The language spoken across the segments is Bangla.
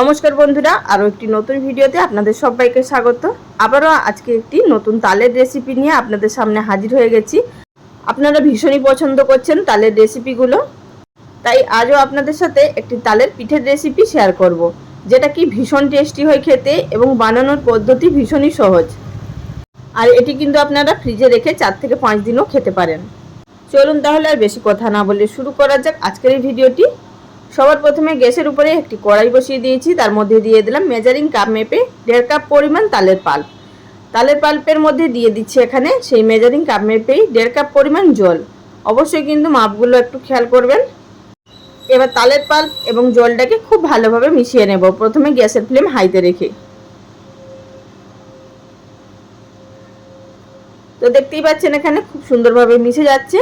নমস্কার বন্ধুরা, আরও একটি নতুন ভিডিওতে আপনাদের সবাইকে স্বাগত। আবারও আজকে একটি নতুন তালের রেসিপি নিয়ে আপনাদের সামনে হাজির হয়ে গেছি। আপনারা ভীষণই পছন্দ করছেন তালের রেসিপিগুলো তাই আজও আপনাদের সাথে একটি তালের পিঠের রেসিপি শেয়ার করব। যেটা কি ভীষণ টেস্টি হয় খেতে এবং বানানোর পদ্ধতি ভীষণই সহজ। আর এটি কিন্তু আপনারা ফ্রিজে রেখে চার থেকে পাঁচ দিনও খেতে পারেন। চলুন তাহলে আর বেশি কথা না বলে শুরু করা যাক আজকের এই ভিডিওটি। সবার প্রথমে গ্যাসের উপরে একটি কড়াই বসিয়ে দিয়েছি। তার মধ্যে দিয়ে দিলাম মেজারিং কাপ মেপে দেড় কাপ পরিমাণ তালের পাল্প। তালের পাল্পের মধ্যে দিয়ে দিচ্ছি এখানে সেই মেজারিং কাপ মেপেই দেড় কাপ পরিমাণ জল। অবশ্যই কিন্তু মাপগুলো একটু খেয়াল করবেন। এবার তালের পাল্প এবং জলটাকে খুব ভালোভাবে মিশিয়ে নেব। প্রথমে গ্যাসের ফ্লেম হাইতে রেখে। তো দেখতেই পাচ্ছেন এখানে খুব সুন্দরভাবে মিশে যাচ্ছে।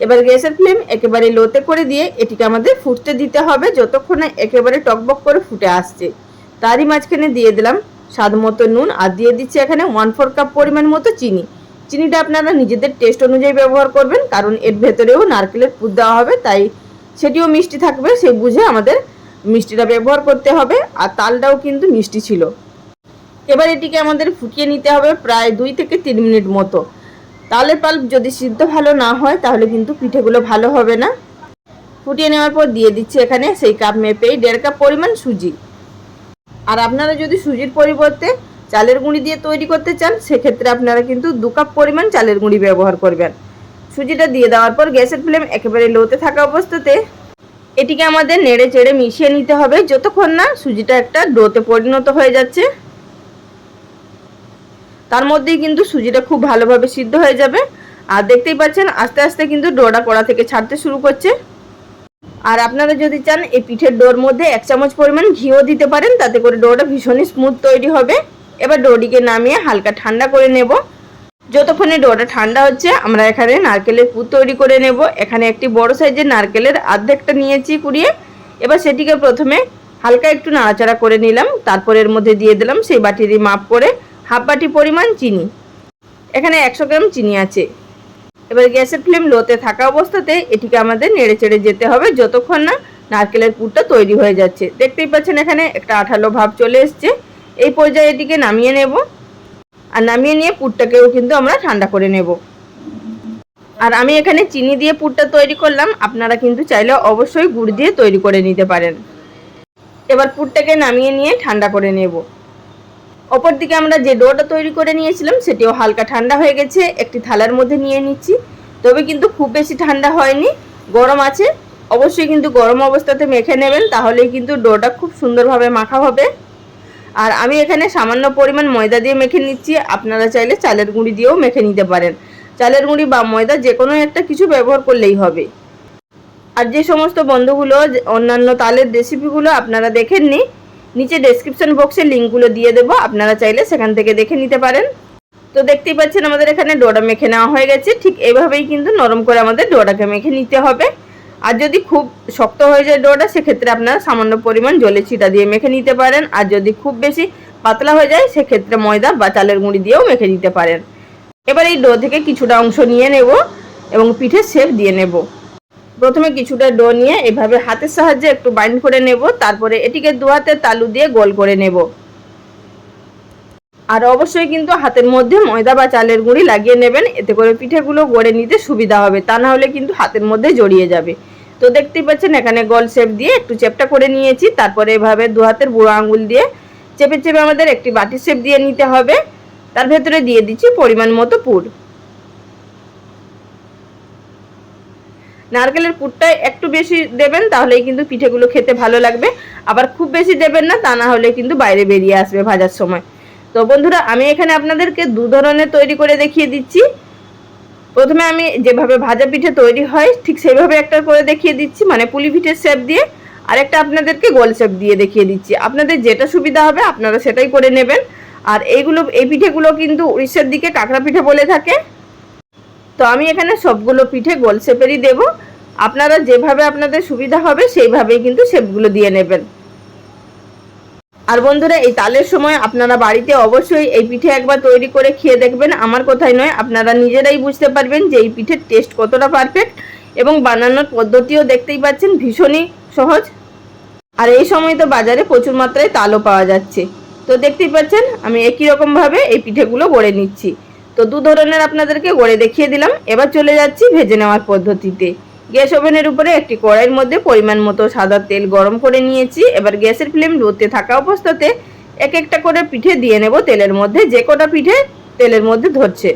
এবার গ্যাসের ফ্লেম একেবারে লোতে করে দিয়ে এটিকে আমাদের ফুটতে দিতে হবে যতক্ষণে একেবারে টকবক করে ফুটে আসছে। তারই মাঝখানে দিয়ে দিলাম স্বাদ মতো নুন আর দিয়ে দিচ্ছি এখানে ওয়ান ফোর কাপ পরিমাণ মতো চিনি। চিনিটা আপনারা নিজেদের টেস্ট অনুযায়ী ব্যবহার করবেন, কারণ এর ভেতরেও নারকেলের পুর দেওয়া হবে, তাই সেটিও মিষ্টি থাকবে সেই বুঝে আমাদের মিষ্টিটা ব্যবহার করতে হবে আর তালটাও কিন্তু মিষ্টি ছিল। এবার এটিকে আমাদের ফুটিয়ে নিতে হবে প্রায় দুই থেকে তিন মিনিট মতো। তালের পাল্প যদি সিদ্ধ ভালো না হয়, তাহলে কিন্তু পিঠেগুলো ভালো হবে না। ফুটিয়ে নেওয়ার পর দিয়ে দিচ্ছি এখানে সেই কাপ মেপেই দেড় কাপ পরিমাণ সুজি। আর আপনারা যদি সুজির পরিবর্তে চালের গুঁড়ি দিয়ে তৈরি করতে চান, সেক্ষেত্রে আপনারা কিন্তু দু কাপ পরিমাণ চালের গুঁড়ি ব্যবহার করবেন। সুজিটা দিয়ে দেওয়ার পর গ্যাসের ফ্লেম একেবারে লোতে থাকা অবস্থাতে এটিকে আমাদের নেড়ে চেড়ে মিশিয়ে নিতে হবে। যতক্ষণ না সুজিটা একটা ডোতে পরিণত হয়ে যাচ্ছে তার মধ্যেই কিন্তু সুজিটা খুব ভালোভাবে সিদ্ধ হয়ে যাবে। আর দেখতেই পাচ্ছেন, আস্তে আস্তে কিন্তু ডোটা কড়া থেকে ছাড়তে শুরু করছে। আর আপনারা যদি চান, এই পিঠের ডোর মধ্যে এক চামচ পরিমাণ ঘিও দিতে পারেন, তাতে করে ডোটা ভীষণই স্মুথ তৈরি হবে। এবার ডোটিকে নামিয়ে হালকা ঠান্ডা করে নেব। যতক্ষণে ডোটা ঠান্ডা হচ্ছে, আমরা এখানে নারকেলের পুর তৈরি করে নেব। এখানে একটি বড় সাইজের নারকেলের অর্ধেকটা নিয়েছি কুড়িয়ে। এবার সেটিকে প্রথমে হালকা একটু নাড়াচাড়া করে নিলাম। তারপর এর মধ্যে দিয়ে দিলাম সেই বাটিরই মাপ করে হাফ বাটি পরিমাণ চিনি। এখানে একশো গ্রাম চিনি আছে। এবার গ্যাসের ফ্লেম লোতে থাকা অবস্থাতে এটিকে আমাদের নেড়ে চেড়ে যেতে হবে যতক্ষণ না নারকেলের পুরটা তৈরি হয়ে যাচ্ছে। দেখতেই পাচ্ছেন এখানে একটা আঠালো ভাব চলে এসছে। এই পর্যায়ে এটিকে নামিয়ে নেব। আর নামিয়ে নিয়ে পুরটাকেও কিন্তু আমরা ঠান্ডা করে নেব। আর আমি এখানে চিনি দিয়ে পুরটা তৈরি করলাম। আপনারা কিন্তু চাইলে অবশ্যই গুড় দিয়ে তৈরি করে নিতে পারেন। এবার পুরটাকে নামিয়ে নিয়ে ঠান্ডা করে নেব। অপরদিকে আমরা যে ডোটা তৈরি করে নিয়েছিলাম, সেটিও হালকা ঠান্ডা হয়ে গেছে। একটি থালার মধ্যে নিয়ে নিচ্ছি। তবে কিন্তু খুব বেশি ঠান্ডা হয়নি। গরম আছে। অবশ্যই কিন্তু গরম অবস্থাতে মেখে নেবেন, তাহলেই কিন্তু ডোটা খুব সুন্দরভাবে মাখা হবে। আর আমি এখানে সামান্য পরিমাণ ময়দা দিয়ে মেখে নিচ্ছি। আপনারা চাইলে চালের গুঁড়ি দিয়েও মেখে নিতে পারেন। চালের গুঁড়ি বা ময়দা যে কোনো একটা কিছু ব্যবহার করলেই হবে। আর যে সমস্ত বন্ধুগুলো অন্যান্য তালের রেসিপিগুলো আপনারা দেখেননি নিচে ডেসক্রিপশন বক্সে লিঙ্কগুলো দিয়ে দেবো, আপনারা চাইলে সেখান থেকে দেখে নিতে পারেন। তো দেখতেই পাচ্ছেন আমাদের এখানে ডোটা মেখে নেওয়া হয়ে গেছে, ঠিক এইভাবেই কিন্তু নরম করে আমাদের ডোটাকে মেখে নিতে হবে। আর যদি খুব শক্ত হয়ে যায় ডোটা সেক্ষেত্রে আপনারা সামান্য পরিমাণ জলে ছিটা দিয়ে মেখে নিতে পারেন। আর যদি খুব বেশি পাতলা হয়ে যায়, সেক্ষেত্রে ময়দা বা চালের গুঁড়ি দিয়েও মেখে নিতে পারেন। এবার এই ডো থেকে কিছুটা অংশ নিয়ে নেব এবং পিঠে শেপ দিয়ে নেব। প্রথমে কিছুটা ডো নিয়ে এভাবে হাতের সাহায্যে একটু বাইন্ড করে নেব, তারপরে এটিকে দু হাতের তালু দিয়ে গোল করে নেব। আর অবশ্যই কিন্তু হাতের মধ্যে ময়দা বা চালের গুঁড়ি লাগিয়ে নেবেন, এতে করে পিঠেগুলো গড়ে নিতে সুবিধা হবে, তা না হলে কিন্তু হাতের মধ্যে জড়িয়ে যাবে। তো দেখতেই পাচ্ছেন এখানে গোল শেপ দিয়ে একটু চেপটা করে নিয়েছি, তারপরে এভাবে দু হাতের বুড়ো আঙুল দিয়ে চেপে চেপে আমাদের একটি বাটির শেপ দিয়ে নিতে হবে। তার ভেতরে দিয়ে দিচ্ছি পরিমাণ মতো পুর। নারকেলের পুরটা একটু বেশি দেবেন, তাহলেই কিন্তু পিঠেগুলো খেতে ভালো লাগবে। আবার খুব বেশি দেবেন না, তা না হলে কিন্তু বাইরে বেরিয়ে আসবে ভাজার সময়। তো বন্ধুরা, আমি এখানে আপনাদেরকে দু ধরনের তৈরি করে দেখিয়ে দিচ্ছি। প্রথমে আমি যেভাবে ভাজা পিঠে তৈরি হয়, ঠিক সেইভাবে একটা করে দেখিয়ে দিচ্ছি মানে পুলি পিঠের শেপ দিয়ে। আরেকটা আপনাদেরকে গোল শেপ দিয়ে দেখিয়ে দিচ্ছি। আপনাদের যেটা সুবিধা হবে, আপনারা সেটাই করে নেবেন। আর এইগুলো, এই পিঠেগুলো কিন্তু উড়িষ্যার দিকে কাঁকড়া পিঠে বলে থাকে। তো আমি এখানে সবগুলো পিঠে গোল শেপেরই দেব। আপনারা যেভাবে আপনাদের সুবিধা হবে, সেইভাবেই কিন্তু শেপগুলো দিয়ে নেবেন। আর বন্ধুরা, এই তালের সময় আপনারা বাড়িতে অবশ্যই এই পিঠে একবার তৈরি করে খেয়ে দেখবেন। আমার কথাই নয়, আপনারা নিজেরাই বুঝতে পারবেন যে এই পিঠের টেস্ট কতটা পারফেক্ট এবং বানানোর পদ্ধতিও দেখতেই পাচ্ছেন, ভীষণই সহজ। আর এই সময় তো বাজারে প্রচুর মাত্রায় তালও পাওয়া যাচ্ছে। তো দেখতেই পাচ্ছেন, আমি একই রকমভাবে এই পিঠেগুলো গড়ে নিচ্ছি। তো দু ধরনের আপনাদেরকে গড়ে দেখিয়ে দিলাম। এবার চলে যাচ্ছি ভেজে নেওয়ার পদ্ধতিতে। গ্যাস ওভেনের উপরে একটি কড়াইয়ের মধ্যে পরিমাণ মতো সাদা তেল গরম করে নিয়েছি। এবার গ্যাসের ফ্লেম লোতে থাকা অবস্থাতে এক একটা করে পিঠে দিয়ে নেব তেলের মধ্যে। যে কটা পিঠে তেলের মধ্যে ধরছে।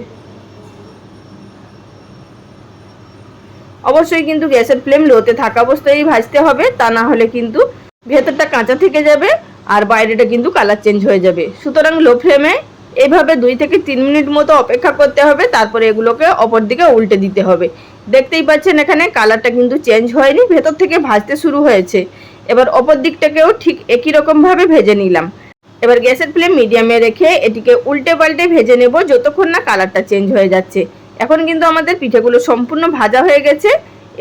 অবশ্যই কিন্তু গ্যাসের ফ্লেম লোতে থাকা অবস্থায় ভাজতে হবে। তা না হলে কিন্তু ভেতরটা কাঁচা থেকে যাবে আর বাইরেটা কিন্তু কালার চেঞ্জ হয়ে যাবে। সুতরাং লো ফ্লেমে এইভাবে দুই থেকে তিন মিনিট মতো অপেক্ষা করতে হবে। তারপরে এগুলোকে অপর দিকে উল্টে দিতে হবে। দেখতেই পাচ্ছেন এখানে কালারটা কিন্তু চেঞ্জ হয়নি, ভেতর থেকে ভাজতে শুরু হয়েছে। এবার অপর দিকটাকেও ঠিক একই রকমভাবে ভেজে নিলাম। এবার গ্যাসের ফ্লেম মিডিয়ামে রেখে এটিকে উল্টে পাল্টে ভেজে নেব যতক্ষণ না কালারটা চেঞ্জ হয়ে যাচ্ছে। এখন কিন্তু আমাদের পিঠেগুলো সম্পূর্ণ ভাজা হয়ে গেছে।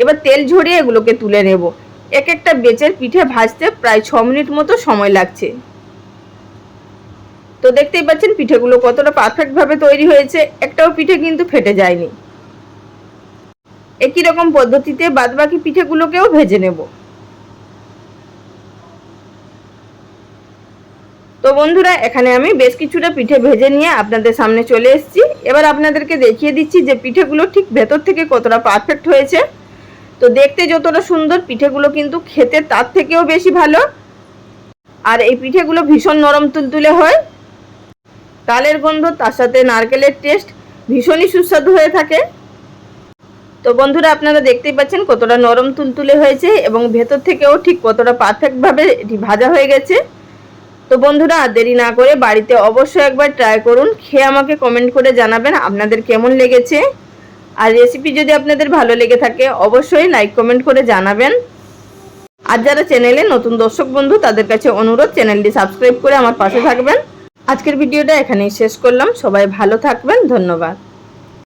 এবার তেল ঝরিয়ে এগুলোকে তুলে নেব। এক একটা বেচের পিঠে ভাজতে প্রায় ছ মিনিট মতো সময় লাগছে। তো দেখতেই পাচ্ছেন পিঠেগুলো কতটা পারফেক্টভাবে তৈরি হয়েছে, একটাও পিঠে কিন্তু ফেটে যায়নি। একই রকম পদ্ধতিতে বাদবাকি পিঠেগুলোকেও ভেজে নেব। তো বন্ধুরা, এখানে আমি বেশ কিছুটা পিঠে ভেজে নিয়ে আপনাদের সামনে চলে এসেছি। এবার আপনাদেরকে দেখিয়ে দিচ্ছি যে পিঠেগুলো ঠিক ভেতর থেকে কতটা পারফেক্ট হয়েছে। তো দেখতে যতটা সুন্দর, পিঠেগুলো কিন্তু খেতে তার থেকেও বেশি ভালো। আর এই পিঠেগুলো ভীষণ নরম তুলতুলে হয়। তালের গন্ধ, তার সাথে নারকেলের টেস্ট ভীষণই সুস্বাদু হয়ে থাকে। তো বন্ধুরা, আপনারা দেখতেই পাচ্ছেন কতটা নরম তুলতুলে হয়েছে এবং ভেতর থেকেও ঠিক কতটা পারফেক্টভাবে এটি ভাজা হয়ে গেছে। তো বন্ধুরা, আর দেরি না করে বাড়িতে অবশ্যই একবার ট্রাই করুন। খেয়ে আমাকে কমেন্ট করে জানাবেন আপনাদের কেমন লেগেছে। আর রেসিপি যদি আপনাদের ভালো লেগে থাকে, অবশ্যই লাইক কমেন্ট করে জানাবেন। আর যারা চ্যানেলে নতুন দর্শক বন্ধু, তাদের কাছে অনুরোধ চ্যানেলটি সাবস্ক্রাইব করে আমার পাশে থাকবেন। আজকের ভিডিওটা এখানেই শেষ করলাম। সবাই ভালো থাকবেন। ধন্যবাদ।